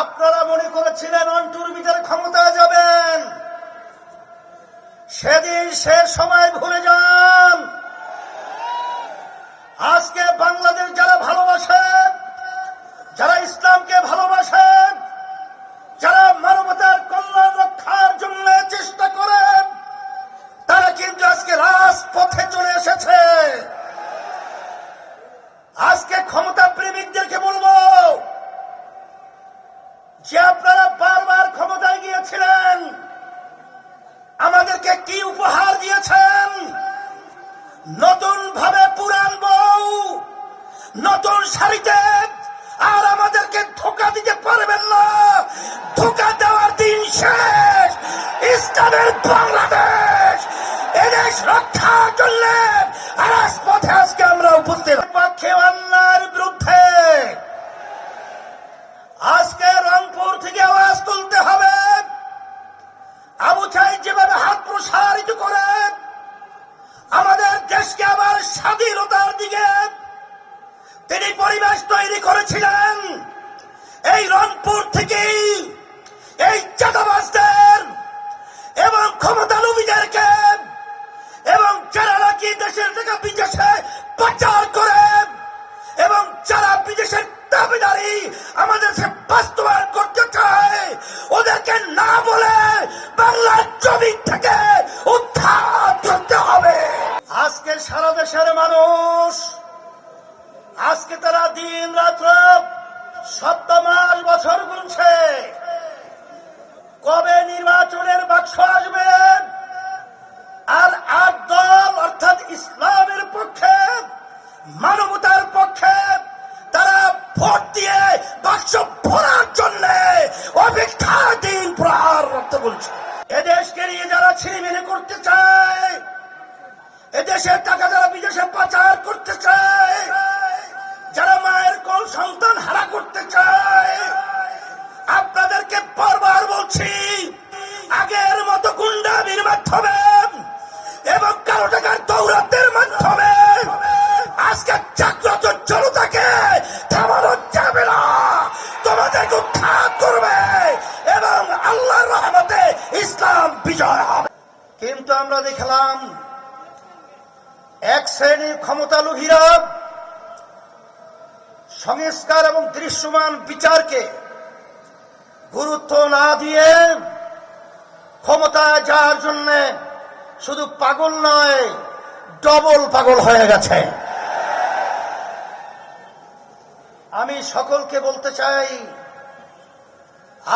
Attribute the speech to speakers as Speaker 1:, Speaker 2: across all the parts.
Speaker 1: আপনারা মনে করেছিলেন অন্টুর ভিতরে ক্ষমতায় যাবেন। সেদিন সে সময় ভুলে যান। ইসলামের বাংলাদেশ এদেশ রক্ষার জন্য রাজপথে আজকে আমরা উপস্থিত পক্ষে অন্যায়ের বিরুদ্ধে। আজকে রংপুর থেকে আওয়াজ তুলতে হবে। আবু সাইদ যেভাবে হাত প্রসারিত করে, আমাদের দেশকে আবার স্বাধীনতার দিকে। তিনি পরিবেশ তৈরি দেশের থেকে বিদেশে পাচার করে। এবং যারা বিদেশের দাবিদারি আমাদের সে বাস্তবায়ন করতে চায়, ওদেরকে না বলে বাংলার জমি থেকে উদ্ধার করতে হবে। আজকে সারা দেশের মানুষ, আজকে তারা দিন রাত্র সপ্তাহ মাস বলছে? এদেশকে নিয়ে যারা ছিনিমিনি করতে চায় এদেশের টাকা যারা বিদেশে পাচার করতে চায়, যারা মায়ের কোল সন্তান হারা করতে চায়, আপনাদেরকে বারবার বলছি, আগের মতো গুন্ডা গুন্ডামির মাধ্যমে এবং কালো টাকার দৌরাতের মাধ্যমে আজকে জাগ্রত জনতাকে থামানো যাবে না। তোমাদেরকে উদ্ধার কিন্তু আমরা দেখলাম, এক শ্রেণির ক্ষমতালোভীরা সংস্কার এবং দৃশ্যমান বিচারকে গুরুত্ব না দিয়ে ক্ষমতায় যাওয়ার জন্য শুধু পাগল নয়, ডবল পাগল হয়ে গেছে। আমি সকলকে বলতে চাই,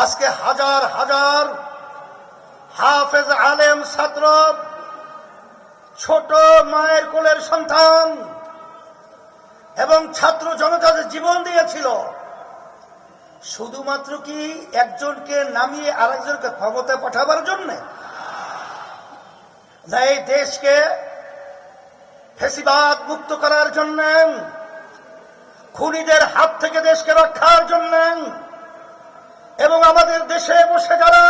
Speaker 1: আজকে হাজার হাজার হাফেজ আলেম ছাত্র ছোট মায়ের কোলের সন্তান এবং ছাত্র জনতা যে জীবন দিয়েছিল। শুধুমাত্র কি একজনকে নামিয়ে আরেকজনকে ক্ষমতায় পাঠাবার জন্য? না, এই দেশকে ফেসিবাদ মুক্ত করার জন্য, খুনিদের হাত থেকে দেশকে রক্ষার জন্য, এবং আমাদের দেশে বসে যারা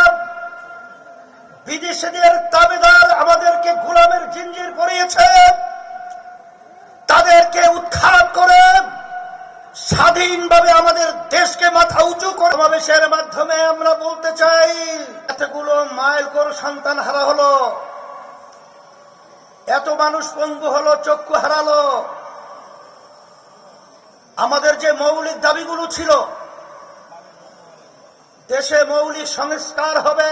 Speaker 1: বিদেশিদের দাবিদার আমাদেরকে গোলামের জিঞ্জির পরিয়েছে তাদেরকে উৎখাত করে স্বাধীনভাবে আমাদের দেশকে মাথা উঁচু করে সমাবেশের মাধ্যমে আমরা বলতে চাই, এতগুলো মাইল কর সন্তান হারা হলো, এত মানুষ পঙ্গু হলো, চক্ষু হারালো। আমাদের যে মৌলিক দাবিগুলো ছিল, দেশে মৌলিক সংস্কার হবে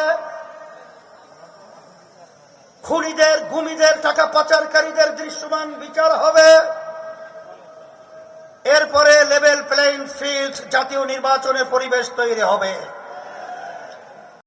Speaker 1: খুনিদের, গুমিদের, টাকা পাচারকারীদের দৃশ্যমান বিচার হবে। এরপরে লেভেল প্লেইং ফিল্ড জাতীয় নির্বাচনের পরিবেশ তৈরি হবে।